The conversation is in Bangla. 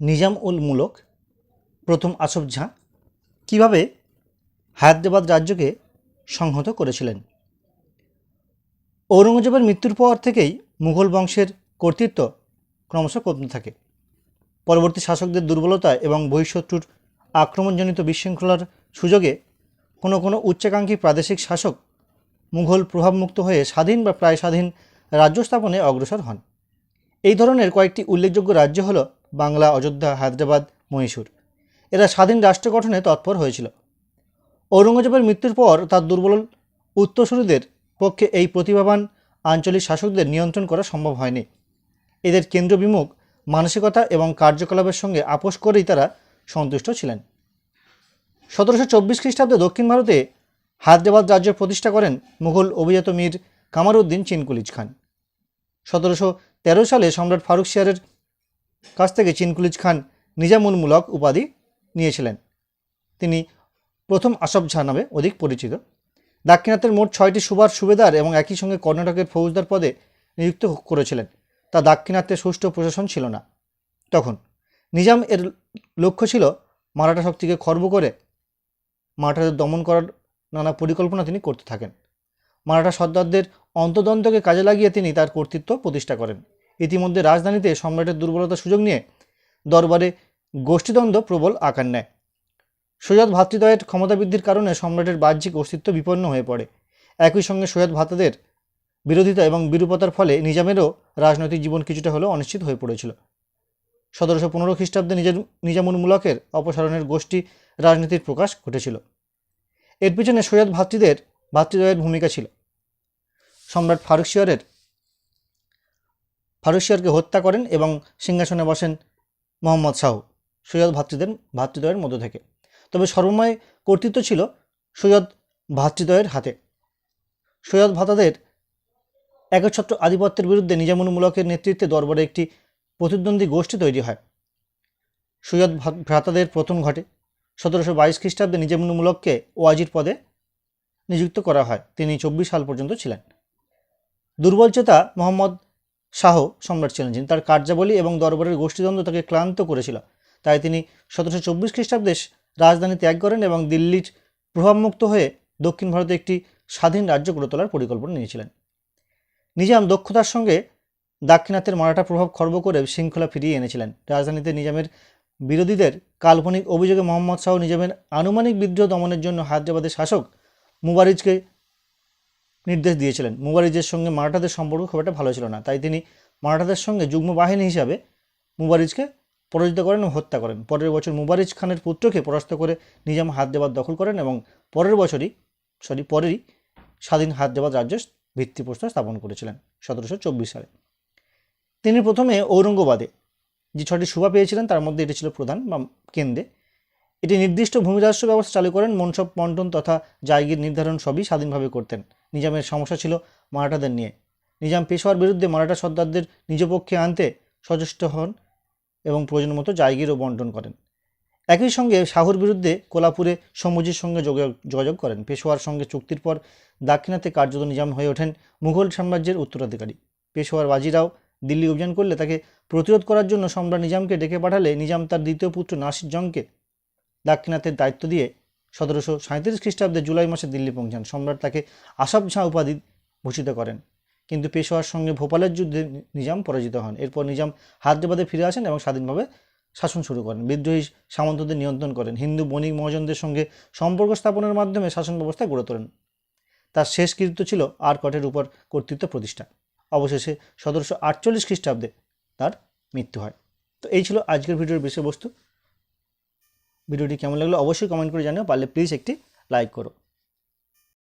নিজাম উল মুলক প্রথম আসফ ঝাঁ, কীভাবে হায়দ্রাবাদ রাজ্যকে সংহত করেছিলেন? ঔরঙ্গজেবের মৃত্যুর পর থেকেই মুঘল বংশের কর্তৃত্ব ক্রমশ কমতে থাকে। পরবর্তী শাসকদের দুর্বলতা এবং বহিঃশত্রুর আক্রমণজনিত বিশৃঙ্খলার সুযোগে কোনো কোনো উচ্চাকাঙ্ক্ষী প্রাদেশিক শাসক মুঘল প্রভাবমুক্ত হয়ে স্বাধীন বা প্রায় স্বাধীন রাজ্য স্থাপনে অগ্রসর হন। এই ধরনের কয়েকটি উল্লেখযোগ্য রাজ্য হল বাংলা, অযোধ্যা, হায়দ্রাবাদ, মহীশূর। এরা স্বাধীন রাষ্ট্র গঠনে তৎপর হয়েছিল। ঔরঙ্গজেবের মৃত্যুর পর তার দুর্বল উত্তরসূরিদের পক্ষে এই প্রতিভাবান আঞ্চলিক শাসকদের নিয়ন্ত্রণ করা সম্ভব হয়নি। এদের কেন্দ্র বিমুখ, মানসিকতা এবং কার্যকলাপের সঙ্গে আপোষ করেই তারা সন্তুষ্ট ছিলেন। সতেরোশো চব্বিশ খ্রিস্টাব্দে দক্ষিণ ভারতে হায়দ্রাবাদ রাজ্য প্রতিষ্ঠা করেন মুঘল অভিজাত মীর কামারউদ্দিন চিনকুলিজ খান। সতেরোশো তেরো সালে সম্রাট ফারুক শিয়ারের কাছ থেকে চিনকুলিজ খান নিজামুল মুলক উপাধি নিয়েছিলেন। তিনি প্রথম আসফ ঝা নামে অধিক পরিচিত। দাক্ষিণাত্যের মোট ছয়টি সুবার সুবেদার এবং একই সঙ্গে কর্ণাটকের ফৌজদার পদে নিযুক্ত করেছিলেন। তা দাক্ষিণাত্যে সুষ্ঠু প্রশাসন ছিল না। তখন নিজাম এর লক্ষ্য ছিল মারাঠা শক্তিকে খর্ব করে মারাঠাদের দমন করার নানা পরিকল্পনা তিনি করতে থাকেন। মারাঠা সর্দারদের অন্তদ্বন্দ্বকে কাজে লাগিয়ে তিনি তার কর্তৃত্ব প্রতিষ্ঠা করেন। ইতিমধ্যে রাজধানীতে সম্রাটের দুর্বলতার সুযোগ নিয়ে দরবারে গোষ্ঠীদ্বন্দ্ব প্রবল আকার নেয়। সৈয়দ ভ্রাতৃদ্বয়ের ক্ষমতা বৃদ্ধির কারণে সম্রাটের বাহ্যিক অস্তিত্ব বিপন্ন হয়ে পড়ে। একই সঙ্গে সৈয়দ ভ্রাতাদের বিরোধিতা এবং বিরূপতার ফলে নিজামেরও রাজনৈতিক জীবন কিছুটা হলেও অনিশ্চিত হয়ে পড়েছিল। সতেরোশো পনেরো খ্রিস্টাব্দে নিজের নিজামুল মুলকের অপসারণের গোষ্ঠী রাজনীতির প্রকাশ ঘটেছিল। এর পিছনে সৈয়দ ভ্রাতৃদের ভ্রাতৃদ্বয়ের ভূমিকা ছিল। সম্রাট ফারুক শিয়রের ফারুক শিয়রকে হত্যা করেন এবং সিংহাসনে বসেন মোহাম্মদ শাহ, সৈয়দ ভাতৃদের ভ্রাতৃদ্বয়ের মধ্য থেকে। তবে সর্বময় কর্তৃত্ব ছিল সৈয়দ ভ্রাতৃদ্বয়ের হাতে। সৈয়দ ভ্রাতাদের একচ্ছত্র আধিপত্যের বিরুদ্ধে নিজামুল মুলকের নেতৃত্বে দরবারে একটি প্রতিদ্বন্দ্বী গোষ্ঠী তৈরি হয়। সৈয়দ ভ্রা- ভ্রাতাদের পতন ঘটে। সতেরোশো বাইশ খ্রিস্টাব্দে নিজামুল মুলককে ওয়াজির পদে নিযুক্ত করা হয়। তিনি চব্বিশ সাল পর্যন্ত ছিলেন। দুর্বলচেতা মোহাম্মদ শাহ সম্রাট ছিলেন যিনি তার কার্যাবলী এবং দরবারের গোষ্ঠীদ্বন্দ্ব তাকে ক্লান্ত করেছিল। তাই তিনি সতেরোশো চব্বিশ খ্রিস্টাব্দে রাজধানী ত্যাগ করেন এবং দিল্লির প্রভাবমুক্ত হয়ে দক্ষিণ ভারতে একটি স্বাধীন রাজ্য গড়ে তোলার পরিকল্পনা নিয়েছিলেন। নিজাম দক্ষতার সঙ্গে দাক্ষিণাত্যের মারাঠা প্রভাব খর্ব করে শৃঙ্খলা ফিরিয়ে এনেছিলেন। রাজধানীতে নিজামের বিরোধীদের কাল্পনিক অভিযোগে মোহাম্মদ শাহ নিজামের আনুমানিক বিদ্রোহ দমনের জন্য হায়দ্রাবাদের শাসক মুবারিজকে নির্দেশ দিয়েছিলেন। মুবারিজের সঙ্গে মারাঠাদের সম্পর্ক খুব একটা ভালো ছিল না। তাই তিনি মারাঠাদের সঙ্গে যুগ্ম বাহিনী হিসাবে মুবারিজকে পরাজিত করেন ও হত্যা করেন। পরের বছর মুবারিজ খানের পুত্রকে পরাস্ত করে নিজাম হায়দ্রাবাদ দখল করেন এবং পরের বছরই, সরি, পরেরই স্বাধীন হায়দ্রাবাদ রাজ্যের ভিত্তিপ্রস্তর স্থাপন করেছিলেন সতেরোশো চব্বিশ সালে। তিনি প্রথমে ঔরঙ্গবাদে, যে ছটি সুবা পেয়েছিলেন, তার মধ্যে এটি ছিল প্রধান বা কেন্দ্রে। এটি নির্দিষ্ট ভূমিরাষ্ট্র ব্যবস্থা চালু করেন, মনসব বন্টন তথা জায়গির নির্ধারণ সবই স্বাধীনভাবে করতেন। নিজামের সমস্যা ছিল মারাঠাদের নিয়ে। নিজাম পেশোয়ার বিরুদ্ধে মারাঠা সর্দারদের নিজ পক্ষে আনতে সচেষ্ট হন এবং প্রয়োজন মতো জায়গিরও বন্টন করেন। একই সঙ্গে শাহুর বিরুদ্ধে কোলাপুরে সমুজির সঙ্গে যোগাযোগ যোগাযোগ করেন। পেশোয়ার সঙ্গে চুক্তির পর দাক্ষিণাতে কার্যত নিজাম হয়ে ওঠেন মুঘল সাম্রাজ্যের উত্তরাধিকারী। পেশোয়ার বাজিরাও দিল্লি অভিযান করলে তাকে প্রতিরোধ করার জন্য সম্রাট নিজামকে ডেকে পাঠালে নিজাম তার দ্বিতীয় পুত্র নাসির জংকে দাক্ষিণাতের দায়িত্ব দিয়ে সতেরোশো সাঁত্রিশ খ্রিস্টাব্দে জুলাই মাসে দিল্লি পৌঁছান। সম্রাট তাকে আসাব ঝাঁ উপাধি ভূষিত করেন। কিন্তু পেশোয়ার সঙ্গে ভোপালের যুদ্ধে নিজাম পরাজিত হন। এরপর নিজাম হায়দ্রাবাদে ফিরে আসেন এবং স্বাধীনভাবে শাসন শুরু করেন। বিদ্রোহী সামন্তদের নিয়ন্ত্রণ করেন। হিন্দু বণিক মহাজনদের সঙ্গে সম্পর্ক স্থাপনের মাধ্যমে শাসন ব্যবস্থা গড়ে তোলেন। তার শেষ কৃতিত্ব ছিল আরকটের উপর কর্তৃত্ব প্রতিষ্ঠা। অবশেষে সতেরোশো আটচল্লিশ খ্রিস্টাব্দে তার মৃত্যু হয়। তো এই ছিল আজকের ভিডিওর বিষয়বস্তু। ভিডিওটি কেমন লাগল অবশ্যই কমেন্ট করে জানিও পারলে প্লিজ একটি লাইক করো।